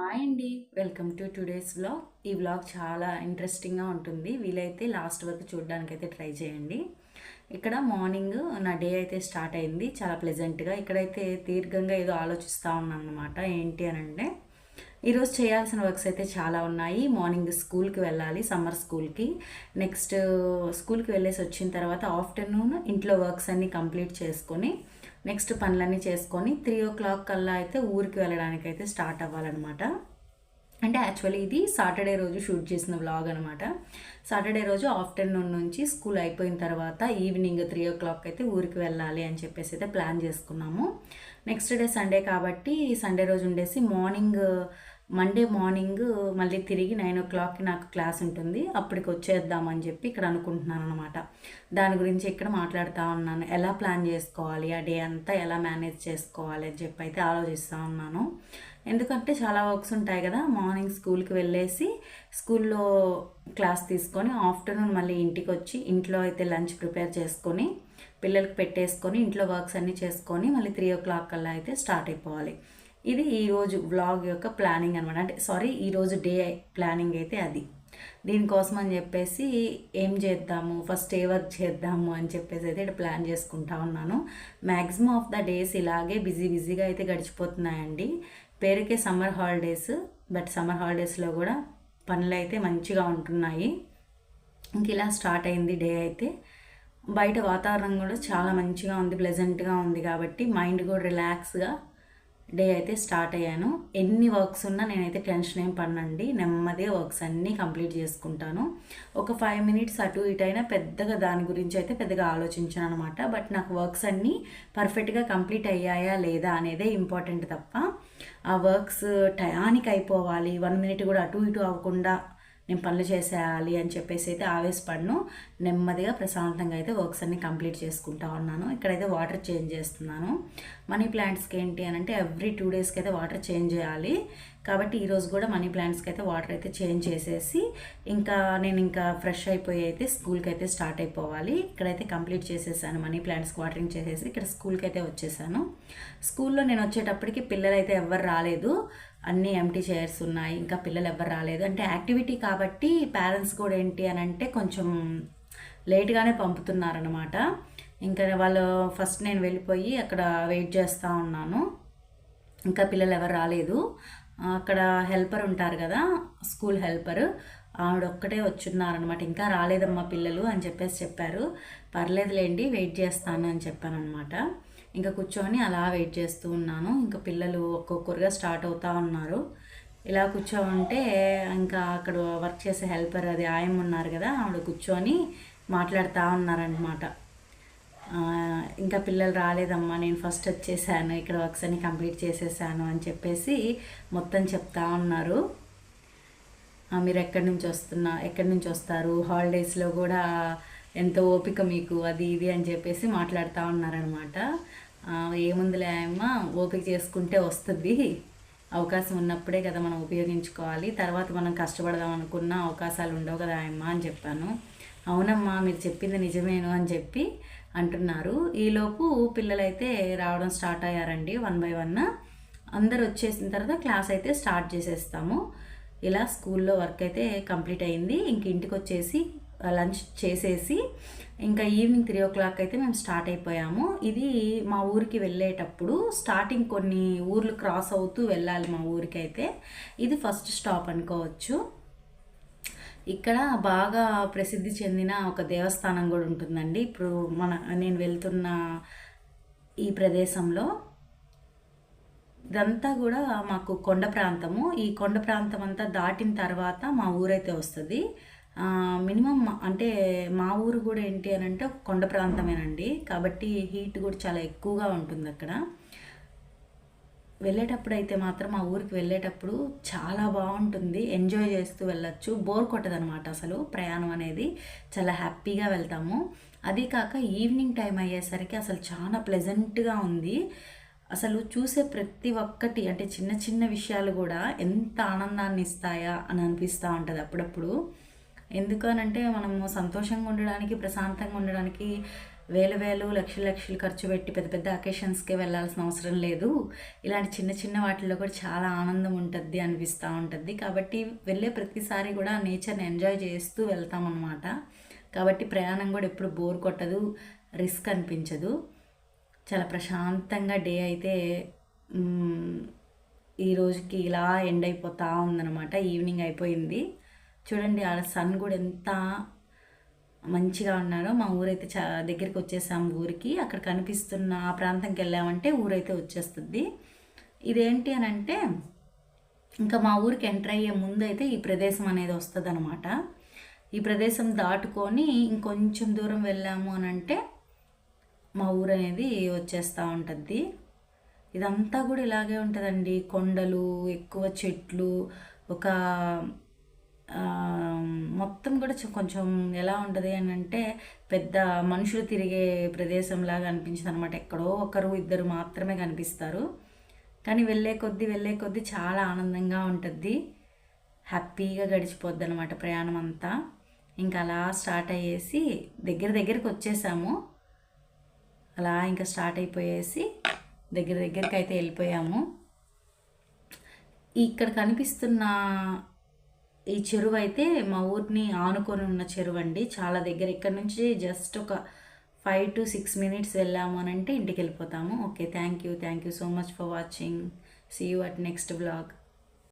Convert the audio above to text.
Hi అండి. Welcome to today's vlog. ఈ vlog చాలా ఇంట్రెస్టింగ్గా ఉంటుంది. వీలైతే లాస్ట్ వరకు చూడడానికి అయితే ట్రై చేయండి. ఇక్కడ మార్నింగ్ నా డే అయితే స్టార్ట్ అయింది. చాలా ప్లెజెంట్గా ఇక్కడైతే దీర్ఘంగా ఏదో ఆలోచిస్తూ ఉన్నాను అనమాట ఏంటి అని అంటే ఈరోజు చేయాల్సిన వర్క్స్ అయితే చాలా ఉన్నాయి. మార్నింగ్ స్కూల్కి వెళ్ళాలి సమ్మర్ స్కూల్కి. నెక్స్ట్ స్కూల్కి వెళ్ళేసి వచ్చిన తర్వాత ఆఫ్టర్నూన్ ఇంట్లో వర్క్స్ అన్నీ కంప్లీట్ చేసుకొని నెక్స్ట్ పనులన్నీ చేసుకొని త్రీ ఓ క్లాక్ కల్లా అయితే ఊరికి వెళ్ళడానికి అయితే స్టార్ట్ అవ్వాలన్నమాట. అంటే యాక్చువల్లీ ఇది సాటర్డే రోజు షూట్ చేసిన వ్లాగ్ అనమాట సాటర్డే రోజు ఆఫ్టర్నూన్ నుంచి స్కూల్ అయిపోయిన తర్వాత ఈవినింగ్ త్రీ ఓ క్లాక్ అయితే ఊరికి వెళ్ళాలి అని చెప్పేసి అయితే ప్లాన్ చేసుకున్నాము. నెక్స్ట్ డే సండే కాబట్టి సండే రోజు ఉండేసి మార్నింగ్ మండే మార్నింగ్ మళ్ళీ తిరిగి నైన్ ఓ క్లాక్కి నాకు క్లాస్ ఉంటుంది. అప్పటికి వచ్చేద్దామని చెప్పి ఇక్కడ అనుకుంటున్నాను అనమాట దాని గురించి ఇక్కడ మాట్లాడుతూ ఉన్నాను. ఎలా ప్లాన్ చేసుకోవాలి? ఆ డే అంతా ఎలా మేనేజ్ చేసుకోవాలి? అని చెప్పి అయితే ఆలోచిస్తూ ఉన్నాను. ఎందుకంటే చాలా వర్క్స్ ఉంటాయి కదా. మార్నింగ్ స్కూల్కి వెళ్ళేసి స్కూల్లో క్లాస్ తీసుకొని ఆఫ్టర్నూన్ మళ్ళీ ఇంటికి వచ్చి ఇంట్లో అయితే లంచ్ ప్రిపేర్ చేసుకొని పిల్లలకి పెట్టేసుకొని ఇంట్లో వర్క్స్ అన్నీ చేసుకొని మళ్ళీ త్రీ ఓ క్లాక్ కల్లా అయితే స్టార్ట్ అయిపోవాలి. ఇది ఈరోజు వ్లాగ్ యొక్క ప్లానింగ్ అనమాట అంటే సారీ ఈరోజు డే ప్లానింగ్ అయితే అది. దీనికోసం అని చెప్పేసి ఏం చేద్దాము ఫస్ట్ ఏ వర్క్ చేద్దాము అని చెప్పేసి అయితే ఇక్కడ ప్లాన్ చేసుకుంటా ఉన్నాను. మ్యాక్సిమం ఆఫ్ ద డేస్ ఇలాగే బిజీ బిజీగా అయితే గడిచిపోతున్నాయండి. పేరుకే సమ్మర్ హాలిడేస్ బట్ సమ్మర్ హాలిడేస్లో కూడా పనులు అయితే మంచిగా ఉంటున్నాయి. ఇంక ఇలా స్టార్ట్ అయింది డే అయితే. బయట వాతావరణం కూడా చాలా మంచిగా ఉంది ప్లెజెంట్గా ఉంది కాబట్టి మైండ్ కూడా రిలాక్స్గా డే అయితే స్టార్ట్ అయ్యాను. ఎన్ని వర్క్స్ ఉన్నా నేనైతే టెన్షన్ ఏం పడనండి. నెమ్మదిగా వర్క్స్ అన్నీ కంప్లీట్ చేసుకుంటాను. ఒక ఫైవ్ మినిట్స్ అటు ఇటు అయినా పెద్దగా దాని గురించి అయితే పెద్దగా ఆలోచించాను అనమాట బట్ నాకు వర్క్స్ అన్నీ పర్ఫెక్ట్గా కంప్లీట్ అయ్యాయా లేదా అనేదే ఇంపార్టెంట్ తప్ప ఆ వర్క్స్ టయానికి అయిపోవాలి. వన్ మినిట్ కూడా అటు ఇటు అవ్వకుండా నేను పనులు చేసేయాలి అని చెప్పేసి అయితే ఆవేశపడను. నెమ్మదిగా ప్రశాంతంగా అయితే వర్క్స్ అన్ని కంప్లీట్ చేసుకుంటా ఉన్నాను. ఇక్కడైతే వాటర్ చేంజ్ చేస్తున్నాను. మనీ ప్లాంట్స్కి ఏంటి అని అంటే ఎవ్రీ టూ డేస్కి అయితే వాటర్ చేంజ్ చేయాలి. కాబట్టి ఈరోజు కూడా మనీ ప్లాంట్స్కి అయితే వాటర్ అయితే చేంజ్ చేసేసి ఇంకా నేను ఇంకా ఫ్రెష్ అయిపోయి అయితే స్కూల్కి అయితే స్టార్ట్ అయిపోవాలి. ఇక్కడైతే కంప్లీట్ చేసేసాను. మనీ ప్లాంట్స్కి వాటరింగ్ చేసేసి ఇక్కడ స్కూల్కి అయితే వచ్చేసాను. స్కూల్లో నేను వచ్చేటప్పటికి పిల్లలు అయితే ఎవ్వరు రాలేదు. అన్నీ ఎంటీ చైర్స్ ఉన్నాయి. ఇంకా పిల్లలు ఎవ్వరు రాలేదు. అంటే యాక్టివిటీ కాబట్టి పేరెంట్స్ కూడా ఏంటి అని అంటే కొంచెం లేట్గానే పంపుతున్నారనమాట ఇంకా వాళ్ళు ఫస్ట్ నేను వెళ్ళిపోయి అక్కడ వెయిట్ చేస్తూ ఉన్నాను. ఇంకా పిల్లలు ఎవరు రాలేదు. అక్కడ హెల్పర్ ఉంటారు కదా స్కూల్ హెల్పర్. ఆవిడ ఒక్కటే వచ్చున్నారనమాట ఇంకా రాలేదమ్మా పిల్లలు అని చెప్పేసి చెప్పారు. పర్లేదులేండి వెయిట్ చేస్తాను అని చెప్పాను అనమాట ఇంకా కూర్చొని అలా వెయిట్ చేస్తూ ఉన్నాను. ఇంకా పిల్లలు ఒక్కొక్కరుగా స్టార్ట్ అవుతూ ఉన్నారు. ఇలా కూర్చోమంటే ఇంకా అక్కడ వర్క్ చేసే హెల్పర్ అది ఆయం ఉన్నారు కదా ఆవిడ కూర్చొని మాట్లాడుతూ ఉన్నారనమాట ఇంకా పిల్లలు రాలేదమ్మా నేను ఫస్ట్ వచ్చేసాను ఇక్కడ వర్క్స్ అన్ని కంప్లీట్ చేసేసాను అని చెప్పేసి మొత్తం చెప్తా ఉన్నారు. మీరు ఎక్కడి నుంచి వస్తున్నా ఎక్కడి నుంచి వస్తారు హాలిడేస్లో కూడా ఎంత ఓపిక మీకు అది ఇది అని చెప్పేసి మాట్లాడుతూ ఉన్నారనమాట ఏముందిలే అమ్మ ఓపిక చేసుకుంటే వస్తుంది. అవకాశం ఉన్నప్పుడే కదా మనం ఉపయోగించుకోవాలి. తర్వాత మనం కష్టపడదాం అనుకున్న అవకాశాలు ఉండవు కదా అమ్మ అని చెప్పాను. అవునమ్మా మీరు చెప్పింది నిజమేను అని చెప్పి అంటున్నారు. ఈలోపు పిల్లలైతే రావడం స్టార్ట్ అయ్యారండి వన్ బై వన్. అందరు వచ్చేసిన తర్వాత క్లాస్ అయితే స్టార్ట్ చేసేస్తాము. ఇలా స్కూల్లో వర్క్ అయితే కంప్లీట్ అయింది. ఇంక ఇంటికి వచ్చేసి లంచ్ చేసేసి ఇంకా ఈవినింగ్ త్రీ ఓ క్లాక్ అయితే మేము స్టార్ట్ అయిపోయాము. ఇది మా ఊరికి వెళ్ళేటప్పుడు స్టార్టింగ్ కొన్ని ఊర్లు క్రాస్ అవుతూ వెళ్ళాలి మా ఊరికి అయితే ఇది ఫస్ట్ స్టాప్ అనుకోవచ్చు. ఇక్కడ బాగా ప్రసిద్ధి చెందిన ఒక దేవస్థానం కూడా ఉంటుందండి. ఇప్పుడు మన నేను వెళ్తున్న ఈ ప్రదేశంలో ఇదంతా కూడా మాకు కొండ ప్రాంతము. ఈ కొండ ప్రాంతం అంతా దాటిన తర్వాత మా ఊరైతే వస్తుంది. మినిమం అంటే మా ఊరు కూడా ఏంటి అని అంటే కొండ ప్రాంతమేనండి. కాబట్టి హీట్ కూడా చాలా ఎక్కువగా ఉంటుంది అక్కడ వెళ్ళేటప్పుడు అయితే మాత్రం మా ఊరికి వెళ్ళేటప్పుడు చాలా బాగుంటుంది. ఎంజాయ్ చేస్తూ వెళ్ళొచ్చు. బోర్ కొట్టదనమాట అసలు ప్రయాణం అనేది. చాలా హ్యాపీగా వెళ్తాము. అది కాక ఈవినింగ్ టైం అయ్యేసరికి అసలు చాలా ప్లెజెంట్గా ఉంది. అసలు చూసే ప్రతి ఒక్కటి అంటే చిన్న చిన్న విషయాలు కూడా ఎంత ఆనందాన్ని ఇస్తాయా అని అనిపిస్తూ ఉంటుంది అప్పుడప్పుడు. ఎందుకనంటే మనము సంతోషంగా ఉండడానికి ప్రశాంతంగా ఉండడానికి వేల వేలు లక్షలు లక్షలు ఖర్చు పెట్టి పెద్ద పెద్ద అకేషన్స్కే వెళ్ళాల్సిన అవసరం లేదు. ఇలాంటి చిన్న చిన్న వాటిల్లో కూడా చాలా ఆనందం ఉంటుంది అనిపిస్తూ ఉంటుంది కాబట్టి వెళ్ళే ప్రతిసారి కూడా నేచర్ని ఎంజాయ్ చేస్తూ వెళ్తామన్నమాట. కాబట్టి ప్రయాణం కూడా ఎప్పుడు బోర్ కొట్టదు రిస్క్ అనిపించదు. చాలా ప్రశాంతంగా డే అయితే ఈ రోజుకి ఇలా ఎండ్ అయిపోతూ ఉందన్నమాట. ఈవినింగ్ అయిపోయింది. చూడండి ఆ సన్ కూడా ఎంత మంచిగా ఉన్నారో మా ఊరైతే చా దగ్గరికి వచ్చేసాము ఊరికి. అక్కడ కనిపిస్తున్న ఆ ప్రాంతంకి వెళ్ళామంటే ఊరైతే వచ్చేస్తుంది. ఇదేంటి అని అంటే ఇంకా మా ఊరికి ఎంటర్ అయ్యే ముందు అయితే ఈ ప్రదేశం అనేది వస్తుంది అనమాట ఈ ప్రదేశం దాటుకొని ఇంకొంచెం దూరం వెళ్ళాము అని అంటే మా ఊరు అనేది వచ్చేస్తూ ఉంటుంది. ఇదంతా కూడా ఇలాగే ఉంటుందండి. కొండలు ఎక్కువ చెట్లు ఒక మొత్తం కూడా కొంచెం ఎలా ఉంటుంది అని అంటే పెద్ద మనుషులు తిరిగే ప్రదేశంలాగా అనిపించింది అనమాట ఎక్కడో ఒకరు ఇద్దరు మాత్రమే కనిపిస్తారు. కానీ వెళ్ళే కొద్దీ వెళ్ళే కొద్దీ చాలా ఆనందంగా ఉంటుంది హ్యాపీగా గడిచిపోద్ది అనమాట ప్రయాణం అంతా ఇంకా అలా స్టార్ట్ అయ్యేసి దగ్గర దగ్గరికి వచ్చేసాము. అలా ఇంకా స్టార్ట్ అయిపోయేసి దగ్గర దగ్గరికి అయితే వెళ్ళిపోయాము. ఇక్కడ కనిపిస్తున్న ఈ చెరువు అయితే మా ఊరిని ఆనుకొని ఉన్న చెరువు అండి చాలా దగ్గర ఇక్కడ నుంచి జస్ట్ ఒక ఫైవ్ టు సిక్స్ మినిట్స్ వెళ్ళాము అని అంటే ఇంటికి వెళ్ళిపోతాము. Okay thank you thank you so much for watching see you at next blog